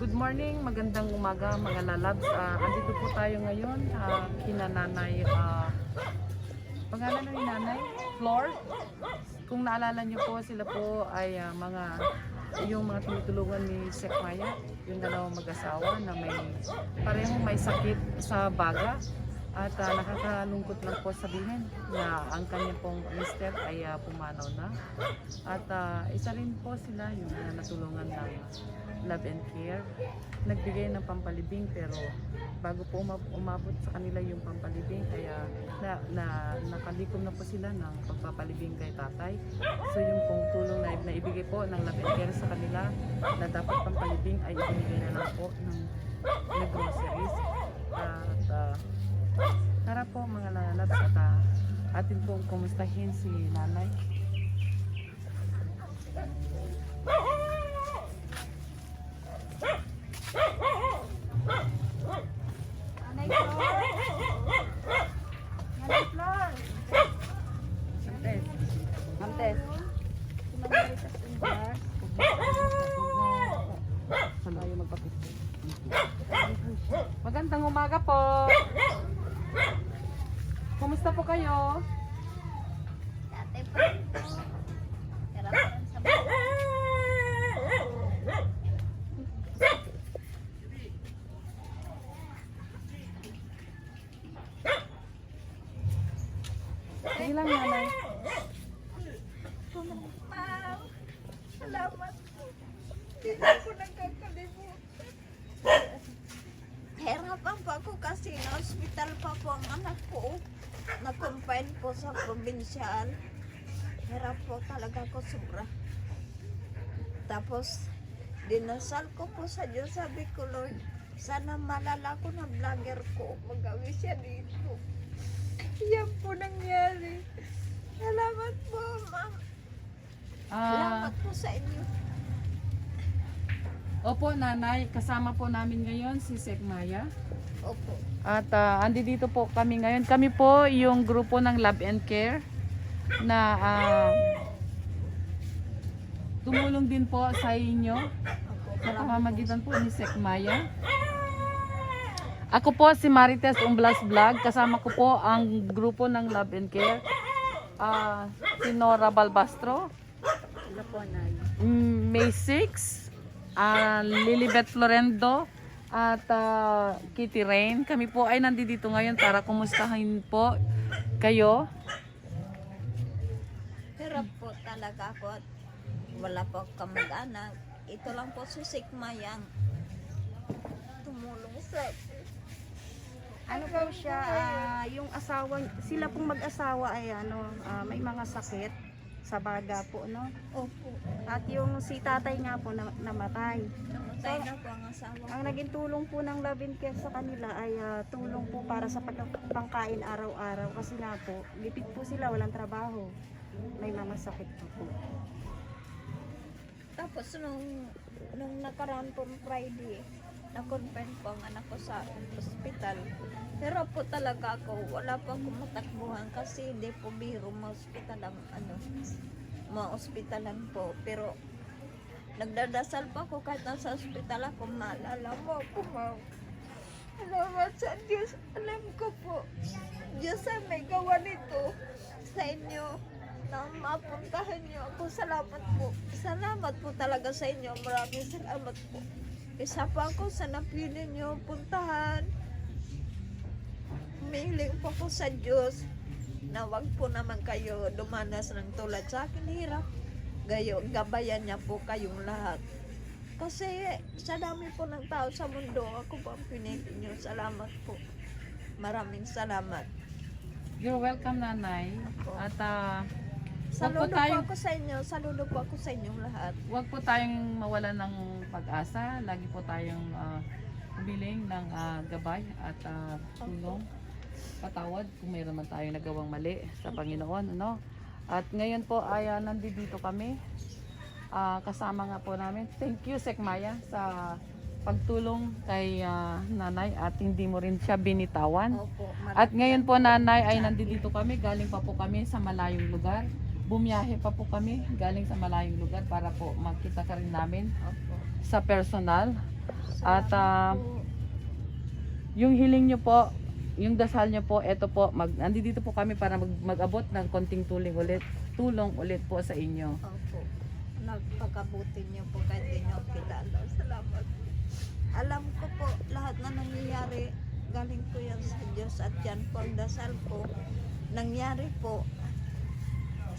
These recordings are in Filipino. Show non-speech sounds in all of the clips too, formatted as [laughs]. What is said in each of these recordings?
Good morning, magandang umaga mga lalabs. Ah, andito po tayo ngayon ah, kina nanay. ah, pangalan ng nanay? Flor. Kung naalala niyo po, sila po ay ah, mga yung mga tinutulungan ni Sek Maya, yung dalawang mag-asawa na may parehong may sakit sa baga. At ah, nakakalungkot lang po sabihin na ang kanya pong mister ay ah, pumanaw na. At ah, isa rin po sila yung uh, natulungan ng love and care. Nagbigay ng pampalibing pero bago po umab- umabot sa kanila yung pampalibing kaya na, na nakalikom na po sila ng pagpapalibing kay tatay. So yung pong tulong na naibigay po ng love and care sa kanila na dapat pampalibing ay ibinigay na lang po ng, ng groceries. At ah, tara po mga lalabs at ah, atin pong kumustahin si. Nanay Flor! Nanay Flor! Santes. Santes. Si Manalitas Injar. Saan tayo magpapito? Magandang umaga po. Kumusta po kayo? Dati po. Rin sa. Sige lang nanay. Ma'am, salamat po. Hindi na po nagkakalimutan. Hirapan po ako kasi na-hospital pa po ang anak ko. Na-confine po sa provincial. Hirap po talaga ako sobra. Tapos, dinasal ko po sa Diyos. Sabi ko, Lord, sana malala ko na vlogger ko. Magawi siya dito. Yan po nangyari. Salamat po, ma'am. Ah, Salamat po sa inyo. Opo nanay, kasama po namin ngayon si Sek Maya. Opo. At ah, andi dito po kami ngayon. Kami po yung grupo ng Love and Care na ah, tumulong din po sa inyo sa pamamagitan po ni Sek Maya. Ako po si Marites Umblas Vlog. Kasama ko po ang grupo ng Love and Care. Ah, si Nora Balbastro. Sila po, Nay. Mm, May 6, ah, Lilibet Florendo at ah, Kitty Rain. Kami po ay nandito ngayon para kumustahin po kayo. Hirap po talaga ako at wala po akong kamag-anak. Ito lang po si Sigma yang tumulong sa Ano po siya, ah, yung asawa, sila pong mag-asawa ay ano, ah, may mga sakit sa baga po, no? Opo. At yung si tatay nga po na, namatay. Namatay na po ang asawa Ang naging tulong po ng Love and Care sa kanila ay ah, tulong po para sa pag- pangkain araw-araw. Kasi nga po, lipid po sila, walang trabaho. May mga sakit po po. Tapos nung, nung nakaraan po Friday, na-confine po ang anak ko sa ospital. Pero po talaga ako, wala pa akong matakbuhan kasi hindi po biro ma-hospital ang ano, ma-hospitalan po. Pero nagdadasal pa ako kahit nasa ospital ako, maalala mo ako, ma'am. Salamat sa Diyos. Alam ko po, Diyos ay may gawa nito sa inyo na mapuntahan niyo ako. Salamat po. Salamat po talaga sa inyo. Maraming salamat po. Isa pa ako sa napili niyo puntahan. Humihiling po ako sa Diyos na wag po naman kayo dumanas ng tulad sa akin hirap. Gayo, gabayan niya po kayong lahat. Kasi sa dami po ng tao sa mundo, ako po ang pinili niyo. Salamat po. Maraming salamat. You're welcome nanay. Opo. At ah, po Saludo po tayong ako sa inyo. Saludo po ako sa inyong lahat. wag po tayong mawalan ng pag-asa. Lagi po tayong ah, humiling ng ah, gabay at ah, tulong. Patawad kung mayroon man tayong nagawang mali sa Panginoon, ano? At ngayon po ay ah, nandito kami. Ah, kasama nga po namin. Thank you Sek Maya sa pagtulong kay ah, nanay at hindi mo rin siya binitawan. Opo. At ngayon po nanay ay nandito kami, galing pa po kami sa malayong lugar. Bumiyahe pa po kami galing sa malayong lugar para po magkita ka rin namin Opo. sa personal. At Po. yung hiling nyo po, yung dasal nyo po, eto po, mag, nandito po kami para mag, mag-abot ng konting tulong ulit, tulong ulit po sa inyo. Opo. Nagpakabuti niyo po kahit di niyo kilala. Salamat. Alam ko po lahat na nangyayari galing po yan sa Diyos at yan po ang dasal ko. Nangyari po.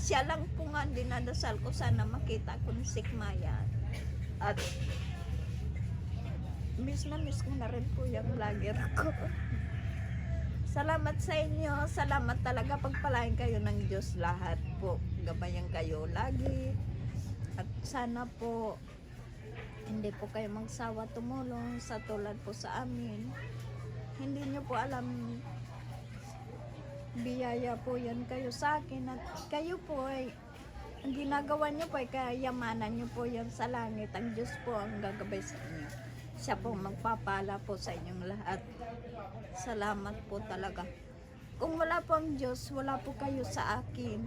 Siya lang po nga dinadasal ko sana makita ko ni Sikmaya. At miss na miss ko na rin po yung vlogger ko. Salamat sa inyo. Salamat talaga. Pagpalain kayo ng Diyos lahat po. Gabayan kayo lagi. At sana po hindi po kayo magsawa tumulong sa tulad po sa amin. Hindi nyo po alam biyaya po yan kayo sa akin at kayo po ay ang ginagawa nyo po ay kayamanan nyo po yan sa langit. Ang Diyos po ang gagabay sa inyo. Siya po magpapala po sa inyong lahat. Salamat po talaga. Kung wala po ang Diyos, wala po kayo sa akin.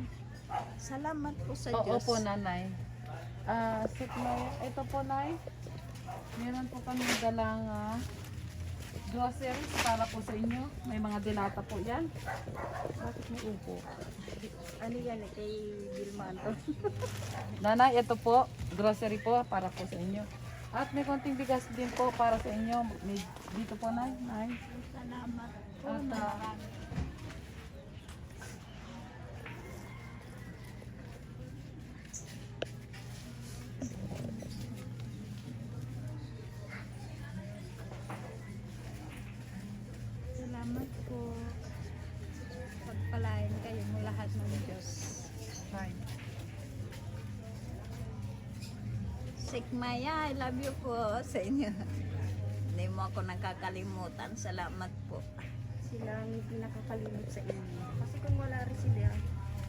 Salamat po sa Oo Diyos. po, nanay. Ah, mo. Ito po, nay. Meron po kami dalang ah, groceries para po sa inyo. May mga dilata po yan. Bakit may upo? Ano yan eh, kay Gilman. [laughs] Nanay, ito po, grocery po para po sa inyo. At may konting bigas din po para sa inyo. May, dito po, nay. nay. Salamat po. At, ah, marami. Salamat po. Pagpalain kayong lahat ng Diyos. nay. Sikmaya, I love you po sa inyo. Hindi mo ako nakakalimutan. Salamat po. Sila ang hindi nakakalimot sa inyo. Kasi kung wala rin sila,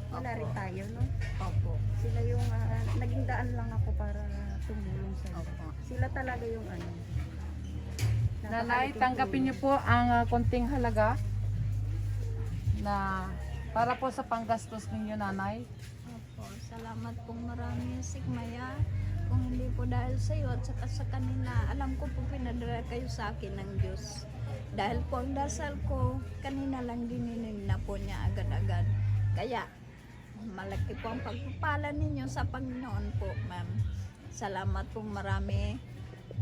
wala rin tayo, no? Opo. Sila yung, ah, naging daan lang ako para tumulong sa Opo. Sila talaga yung ano. Nanay, tanggapin niyo po ang ah, konting halaga na para po sa panggastos ninyo, nanay. Opo, salamat pong marami, Sigmaya. Kung hindi po dahil sa iyo at saka sa kanila, alam ko po pinadala kayo sa akin ng Diyos. Dahil po ang dasal ko, kanina lang dininig na po niya agad-agad. Kaya, malaki po ang pagpapala ninyo sa Panginoon po, ma'am. Salamat pong marami.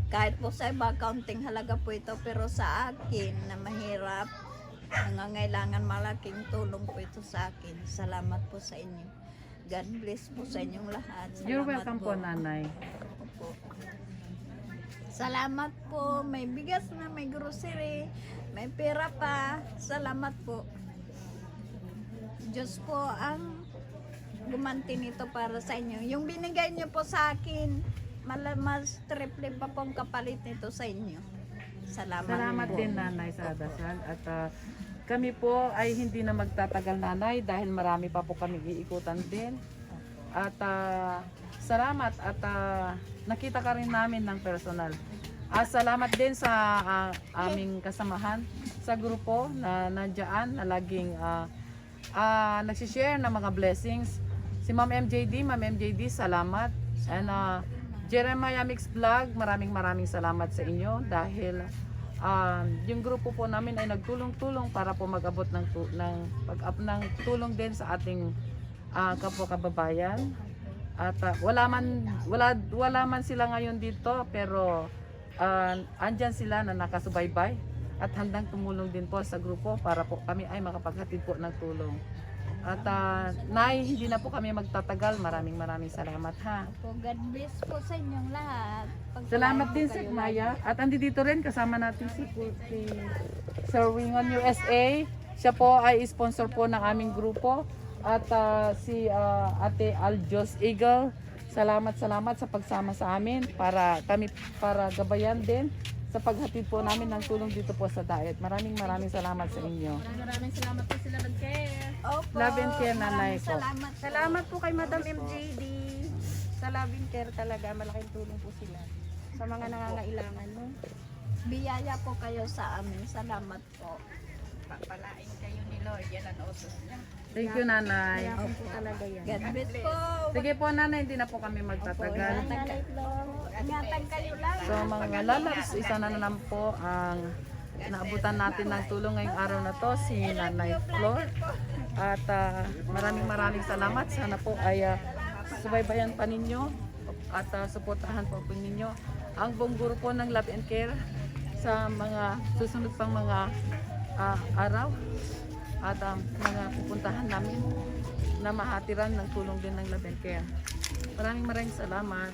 Kahit po sa iba, kaunting halaga po ito, pero sa akin na mahirap, nangangailangan malaking tulong po ito sa akin. Salamat po sa inyo. God bless po sa inyong lahat. Salamat You're welcome po, nanay. Opo. Salamat po. May bigas na, may grocery, may pera pa. Salamat po. Diyos po ang gumanti nito para sa inyo. Yung binigay niyo po sa akin, mala- mas triple pa pong kapalit nito sa inyo. Salamat, Salamat po. din nanay sa dasal at ah, kami po ay hindi na magtatagal nanay dahil marami pa po kami iikutan din. At ah, salamat at ah, nakita ka rin namin ng personal. At salamat din sa ah, aming kasamahan sa grupo na nandiyan na laging ah, ah, nagsishare ng mga blessings. Si Ma'am MJD, Ma'am MJD, salamat. And ah, Jeremiah Mix Vlog, maraming maraming salamat sa inyo dahil um, yung grupo po namin ay nagtulong-tulong para po mag-abot ng, ng pag-up ng tulong din sa ating ah, kapwa kababayan. At ah, wala man wala wala man sila ngayon dito pero ah, andyan sila na nakasubaybay at handang tumulong din po sa grupo para po kami ay makapaghatid po ng tulong. At ah, Nay, hindi na po kami magtatagal. Maraming maraming salamat ha. Po, God bless po sa inyong lahat. Pagpalain Salamat din sa Maya. At andi dito rin kasama natin si, si Sir Wingon USA. Siya po ay sponsor po ng aming grupo. At ah, si ah, Ate Aljos Eagle. Salamat salamat sa pagsama sa amin para kami para gabayan din sa paghatid po namin ng tulong dito po sa diet. Maraming maraming salamat sa inyo. Maraming salamat po sila. Opo, Love and care, nanay ko. Salamat. po. Salamat po kay Madam MJD. Sa Love and Care talaga, malaking tulong po sila. Sa mga nangangailangan, no? Biyaya po kayo sa amin. Salamat po. Papalain kayo ni Lord. Yan ang usos niya. Thank you, nanay. Kaya po talaga yan. God bless po. Sige po, nanay, hindi na po kami magtatagal. Nanay Flor. Ingatan kayo lang. So mga lalabs, isa na naman po ang naabutan natin ng tulong ngayong araw na to, si Nanay Flor. At uh, maraming maraming salamat. Sana po ay uh, subaybayan pa ninyo at uh, suportahan po po ninyo ang buong grupo ng Love and Care sa mga susunod pang mga uh, araw at um, mga pupuntahan namin na mahatiran ng tulong din ng Love and Care. Maraming maraming salamat.